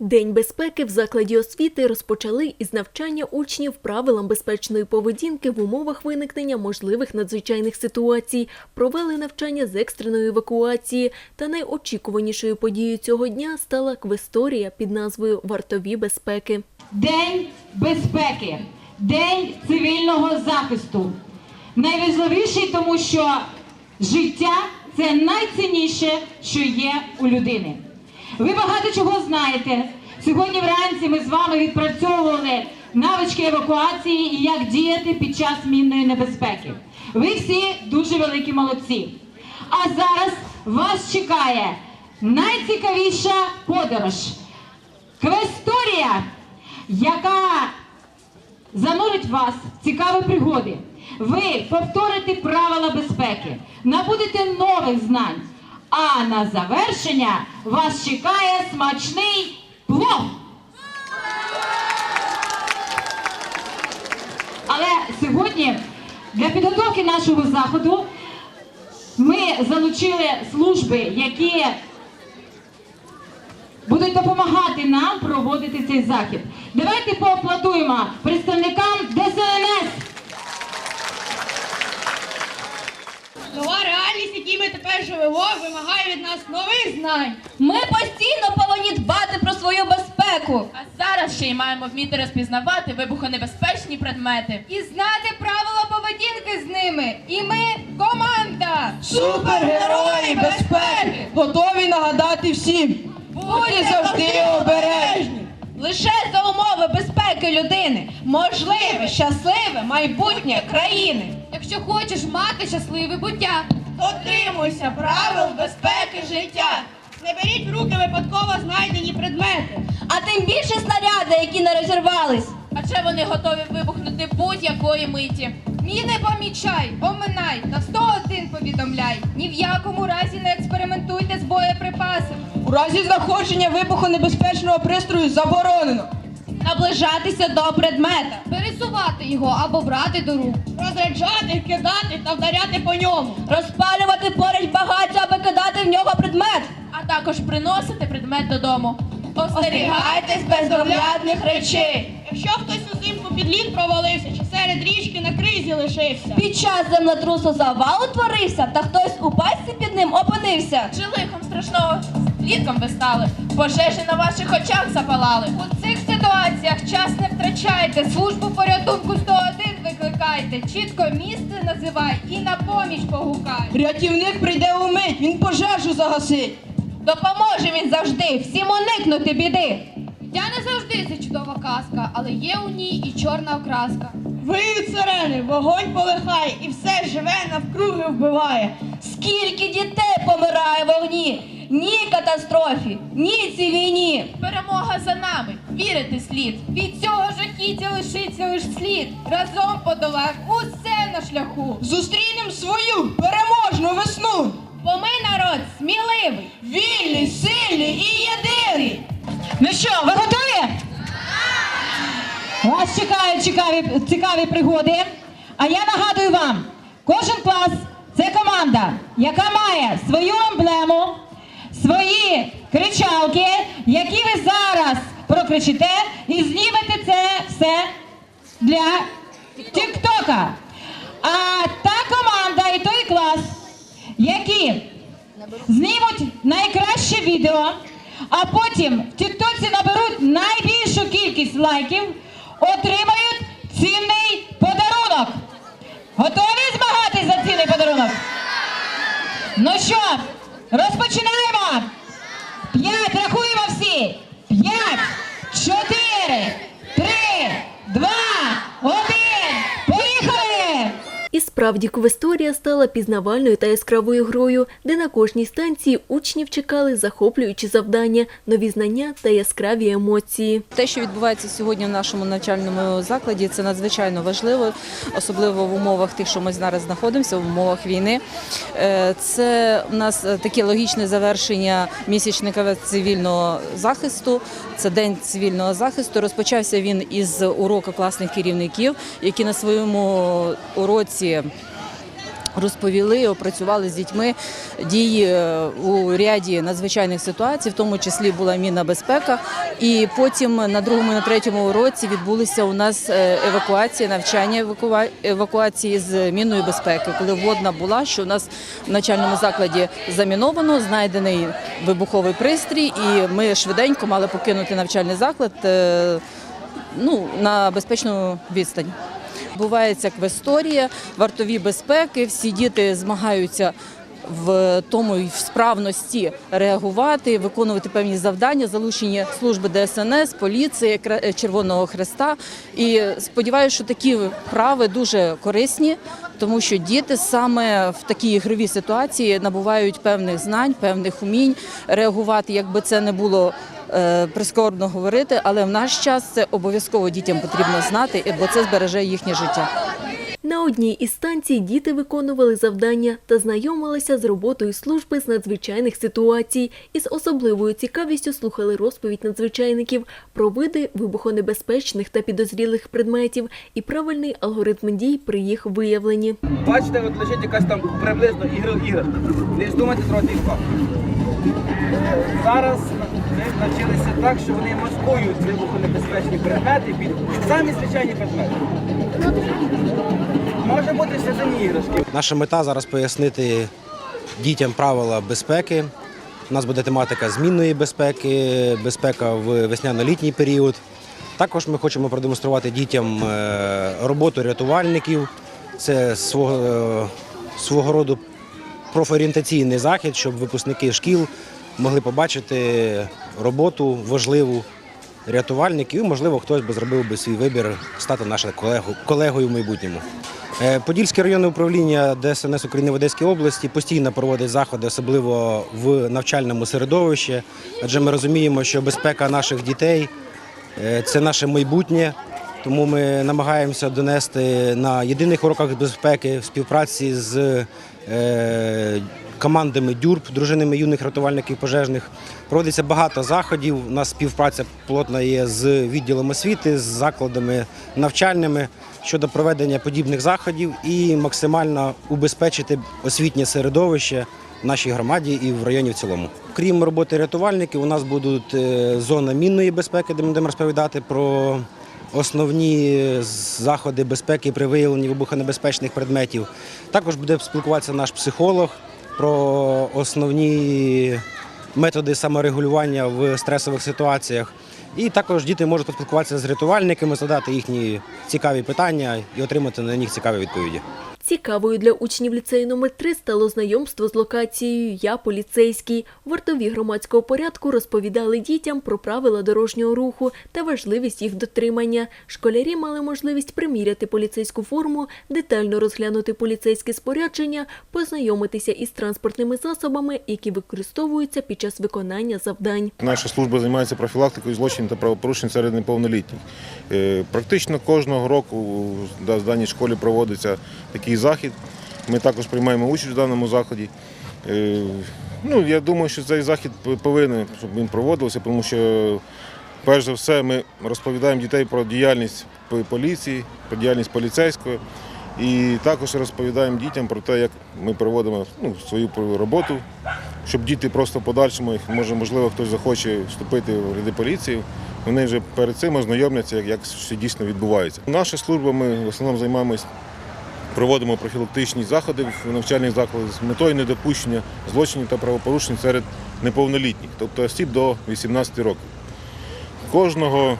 День безпеки в закладі освіти розпочали із навчання учнів правилам безпечної поведінки в умовах виникнення можливих надзвичайних ситуацій, провели навчання з екстреної евакуації. Та найочікуванішою подією цього дня стала квесторія під назвою Вартові безпеки. День безпеки, день цивільного захисту. Найважливіший, тому що життя це найцінніше, що є у людини. Ви багато чого знаєте. Сьогодні вранці ми з вами відпрацьовували навички евакуації і як діяти під час мінної небезпеки. Ви всі дуже великі молодці. А зараз вас чекає найцікавіша подорож. Квесторія, яка занурить вас в цікаві пригоди. Ви повторите правила безпеки, набудете нових знань. А на завершення вас чекає смачний плов. Але сьогодні для підготовки нашого заходу ми залучили служби, які будуть допомагати нам проводити цей захід. Давайте поаплодуємо представникам ДСНС. Нова реальність, якій ми тепер живемо, вимагає від нас нових знань. Ми постійно повинні дбати про свою безпеку. А зараз ще й маємо вміти розпізнавати вибухонебезпечні предмети. І знати правила поведінки з ними. І ми команда. Супергерої безпеки готові нагадати всім. Будьте завжди обережні. Лише за умови безпеки людини можливе щасливе майбутнє країни. Якщо хочеш мати щасливе буття. Дотримуйся правил безпеки життя. Не беріть в руки випадково знайдені предмети. А тим більше снаряди, які не розірвались. Адже вони готові вибухнути будь-якої миті. Міни помічай, оминай, на 101 повідомляй. Ні в якому разі не експериментуйте з боєприпасами. У разі знаходження вибухонебезпечного пристрою заборонено. Наближатися до предмета. Пересувати його або брати до рук. Розряджати, кидати та вдаряти по ньому. Розпалювати поруч багаття, аби кидати в нього предмет. А також приносити предмет додому. Остерігайтесь бездоглядних речей. Якщо хтось узимку під лід провалився чи серед річки на кризі лишився. Під час землетрусу завал утворився, та хтось у пастці під ним опинився. Чи лихом страшного літком ви стали? Пожежі на ваших очах запалали. У цих ситуаціях час не втрачайте, службу порятунку 101 викликайте, чітко місце називай і на поміч погукай. Рятівник прийде умить, він пожежу загасить. Допоможе він завжди всім уникнути біди. Я не завжди це чудова казка, але є у ній і чорна окраска. Виють сирени, вогонь полихає і все живе навкруги вбиває. Скільки дітей помирає в вогні? Ні катастрофі, ні цій війні. Перемога за нами. Вірити слід. Від цього жахіття лишиться лиш слід. Разом подолаємо усе на шляху. Зустрінем свою переможну весну. Бо ми народ сміливий. Вільний, сильний і єдиний. Ну що, ви готові? Вас чекають цікаві, цікаві пригоди. А я нагадую вам, кожен клас це команда, яка має свою емблему, свої кричалки, які ви зараз прокричите і знімете це все для Тіктока. А та команда і той клас, які знімуть найкраще відео, а потім в Тіктоці наберуть найбільшу кількість лайків, отримають цінний подарунок. Готові змагатись за цінний подарунок? Ну що, розпочинаємо. П'ять, рахуємо всі. П'ять, чотири, І справді квесторія стала пізнавальною та яскравою грою, де на кожній станції учнів чекали захоплюючі завдання, нові знання та яскраві емоції. Те, що відбувається сьогодні в нашому навчальному закладі, це надзвичайно важливо, особливо в умовах тих, що ми зараз знаходимося, в умовах війни. Е, Це у нас таке логічне завершення місячника цивільного захисту. Це день цивільного захисту. Розпочався він із уроку класних керівників, які на своєму уроці Розповіли, опрацювали з дітьми дії е, у ряді надзвичайних ситуацій, в тому числі була мінна безпека. І потім на другому, на третьому році відбулися у нас е, евакуації, навчання евакуа- евакуації з мінної безпеки, коли вводна була, що у нас в начальному закладі заміновано, знайдений вибуховий пристрій, і ми швиденько мали покинути навчальний заклад е, ну, на безпечну відстань. Відбувається квесторія, вартові безпеки, всі діти змагаються в тому й в справності реагувати, виконувати певні завдання, залучені служби ДСНС, поліції, Кра- Червоного Хреста. І сподіваюся, що такі вправи дуже корисні, тому що діти саме в такій ігровій ситуації набувають певних знань, певних умінь реагувати, якби це не було е, прискорбно говорити, але в наш час це обов'язково дітям потрібно знати, бо це збереже їхнє життя. Одній із станцій діти виконували завдання та знайомилися з роботою служби з надзвичайних ситуацій. Із особливою цікавістю слухали розповідь надзвичайників про види вибухонебезпечних та підозрілих предметів і правильний алгоритм дій при їх виявленні. Бачите, от лежить якась там приблизно ігра іграшка. Не здумайте папку. Зараз ми навчилися так, що вони маскують вибухонебезпечні предмети під самі звичайні предмети. Може бути всередині іграшки. Наша мета зараз пояснити дітям правила безпеки. У нас буде тематика змінної безпеки, безпека в весняно-літній період. Також ми хочемо продемонструвати дітям е, роботу рятувальників. Це свого, е, свого роду профорієнтаційний захід, щоб випускники шкіл могли побачити роботу важливу рятувальників. І, можливо, хтось би зробив би свій вибір стати нашим колегою в майбутньому. Е, Подільське районне управління ДСНС України в Одеській області постійно проводить заходи, особливо в навчальному середовищі, адже ми розуміємо, що безпека наших дітей е, це наше майбутнє. Тому ми намагаємося донести на єдиних уроках безпеки в співпраці з командами ДЮРП, дружинами юних рятувальників пожежних. Проводиться багато заходів. У нас співпраця плотна є з відділом освіти, з закладами навчальними щодо проведення подібних заходів і максимально убезпечити освітнє середовище в нашій громаді і в районі в цілому. Крім роботи рятувальників, у нас будуть е, зона мінної безпеки, де ми будемо розповідати про основні заходи безпеки при виявленні вибухонебезпечних предметів. Також буде спілкуватися наш психолог про основні методи саморегулювання в стресових ситуаціях. І також діти можуть поспілкуватися з рятувальниками, задати їхні цікаві питання і отримати на них цікаві відповіді. Цікавою для учнів ліцею номер 3 стало знайомство з локацією Я поліцейський. Вартові громадського порядку розповідали дітям про правила дорожнього руху та важливість їх дотримання. Школярі мали можливість приміряти поліцейську форму, детально розглянути поліцейське спорядження, познайомитися із транспортними засобами, які використовуються під час виконання завдань. Наша служба займається профілактикою злочинів та правопорушень серед неповнолітніх. Е, Практично кожного року в даній школі проводиться такий захід. Ми також приймаємо участь в даному заході. Е, Ну, я думаю, що цей захід повинен, щоб він проводився, тому що, перш за все, ми розповідаємо дітей про діяльність поліції, про діяльність поліцейської. І також розповідаємо дітям про те, як ми проводимо ну, свою роботу, щоб діти просто в подальшому, може, можливо, хтось захоче вступити в ряди поліції. Вони вже перед цим ознайомляться, як, як все дійсно відбувається. Наша служба, ми в основному займаємось, проводимо профілактичні заходи в навчальних закладах з метою недопущення злочинів та правопорушень серед неповнолітніх, тобто осіб до 18 років. Кожного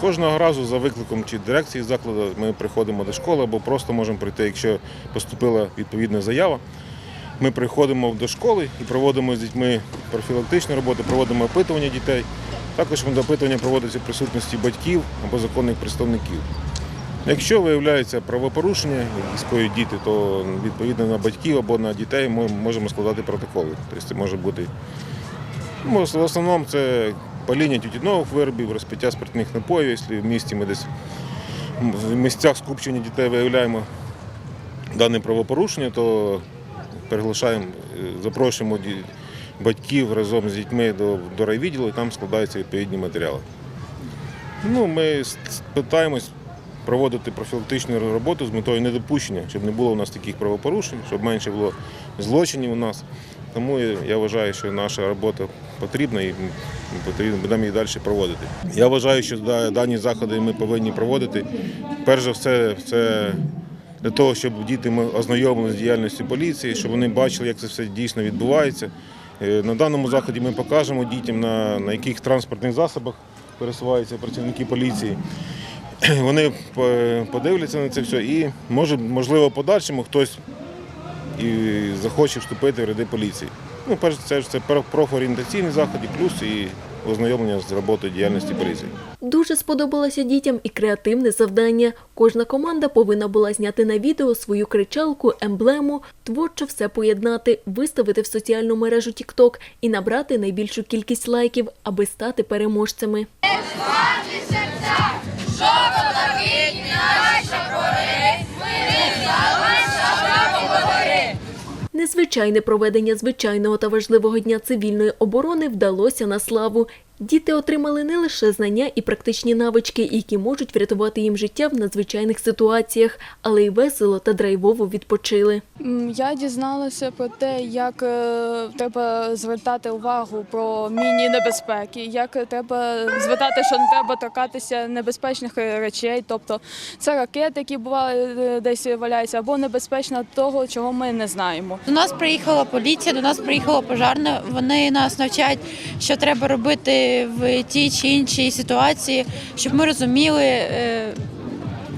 Кожного разу за викликом чи дирекції закладу ми приходимо до школи або просто можемо прийти, якщо поступила відповідна заява. Ми приходимо до школи і проводимо з дітьми профілактичну роботу, проводимо опитування дітей. Також опитування проводиться в присутності батьків або законних представників. Якщо виявляється правопорушення, скоюють діти, то відповідно на батьків або на дітей ми можемо складати протоколи. Тобто це може бути Ну, В основному це паління тютюнових виробів, розпиття спиртних напоїв, якщо в місті ми десь в місцях скупчення дітей виявляємо дане правопорушення, то приглашаємо, е, запрошуємо батьків разом з дітьми до, до райвідділу і там складаються відповідні матеріали. Ну, ми питаємось проводити профілактичну роботу з метою недопущення, щоб не було у нас таких правопорушень, щоб менше було злочинів у нас. Тому я- вважаю, що наша робота потрібна і потрібно будемо її далі проводити. Я вважаю, що дані заходи ми повинні проводити. Перш за все, це для того, щоб діти ознайомилися з діяльністю поліції, щоб вони бачили, як це все дійсно відбувається. Е, На даному заході ми покажемо дітям, на, на яких транспортних засобах пересуваються працівники поліції. Вони по- подивляться на це все і може, можливо, в подальшому хтось і захоче вступити в ряди поліції. Ну, перш за все, це профорієнтаційні заходи, плюс і ознайомлення з роботою діяльності поліції. Дуже сподобалося дітям і креативне завдання. Кожна команда повинна була зняти на відео свою кричалку, емблему, творчо все поєднати, виставити в соціальну мережу TikTok і набрати найбільшу кількість лайків, аби стати переможцями. Незвичайне проведення звичайного та важливого дня цивільної оборони вдалося на славу. Діти отримали не лише знання і практичні навички, які можуть врятувати їм життя в надзвичайних ситуаціях, але й весело та драйвово відпочили. Я дізналася про те, як е, треба звертати увагу про міні небезпеки, як треба звертати, що не треба торкатися небезпечних речей, тобто це ракети, які бували е, десь валяються, або небезпечно того, чого ми не знаємо. До нас приїхала поліція, до нас приїхала пожарна. Вони нас навчають, що треба робити в тій чи іншій ситуації, щоб ми розуміли е,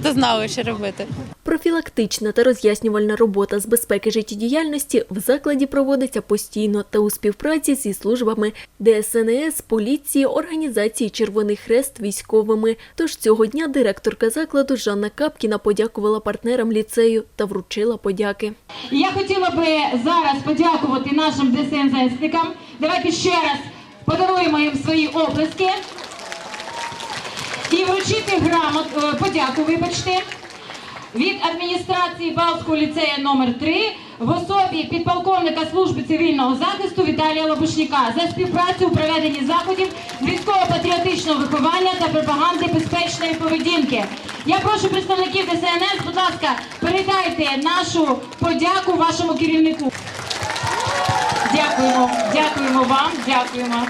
та знали, що робити. Профілактична та роз'яснювальна робота з безпеки життєдіяльності в закладі проводиться постійно та у співпраці зі службами ДСНС, поліції, організації Червоний Хрест військовими. Тож цього дня директорка закладу Жанна Капкіна подякувала партнерам ліцею та вручила подяки. Я хотіла би зараз подякувати нашим ДСНЗ-никам. Давайте ще раз подаруємо їм свої оплески і вручити грамот, е, подяку, вибачте, від адміністрації Балтського ліцею номер 3 в особі підполковника служби цивільного захисту Віталія Лопушніка за співпрацю у проведенні заходів військово-патріотичного виховання та пропаганди безпечної поведінки. Я прошу представників ДСНС, будь ласка, передайте нашу подяку вашому керівнику. Дякуємо, дякуємо вам, дякуємо.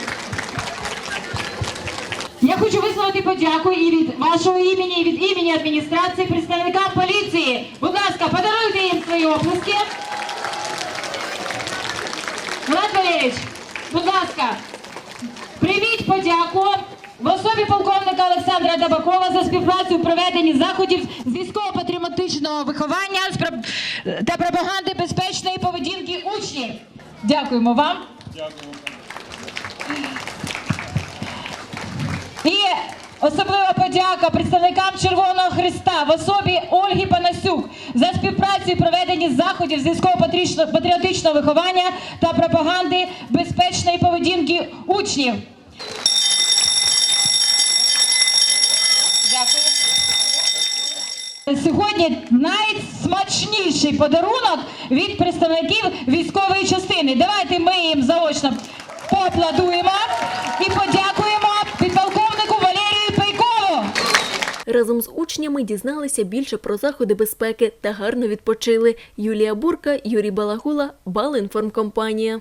Я хочу висловити подяку і від вашого імені, і від імені адміністрації представникам поліції. Будь ласка, подаруйте їм свої оплески. Влад Валерійович, будь ласка, прийміть подяку в особі полковника Олександра Дабакова за співпрацю у проведенні заходів з військово-патріотичного виховання та пропаганди безпечної поведінки учнів. Дякуємо вам. І особлива подяка представникам Червоного Христа в особі Ольги Панасюк за співпрацю і проведені заходів з військово-патріотичного виховання та пропаганди безпечної поведінки учнів. Сьогодні найсмачніший подарунок від представників військової частини. Давайте ми їм заочно поаплодуємо і подякуємо підполковнику Валерію Пайкову. Разом з учнями дізналися більше про заходи безпеки та гарно відпочили. Юлія Бурка, Юрій Балагула, Балінформкомпанія.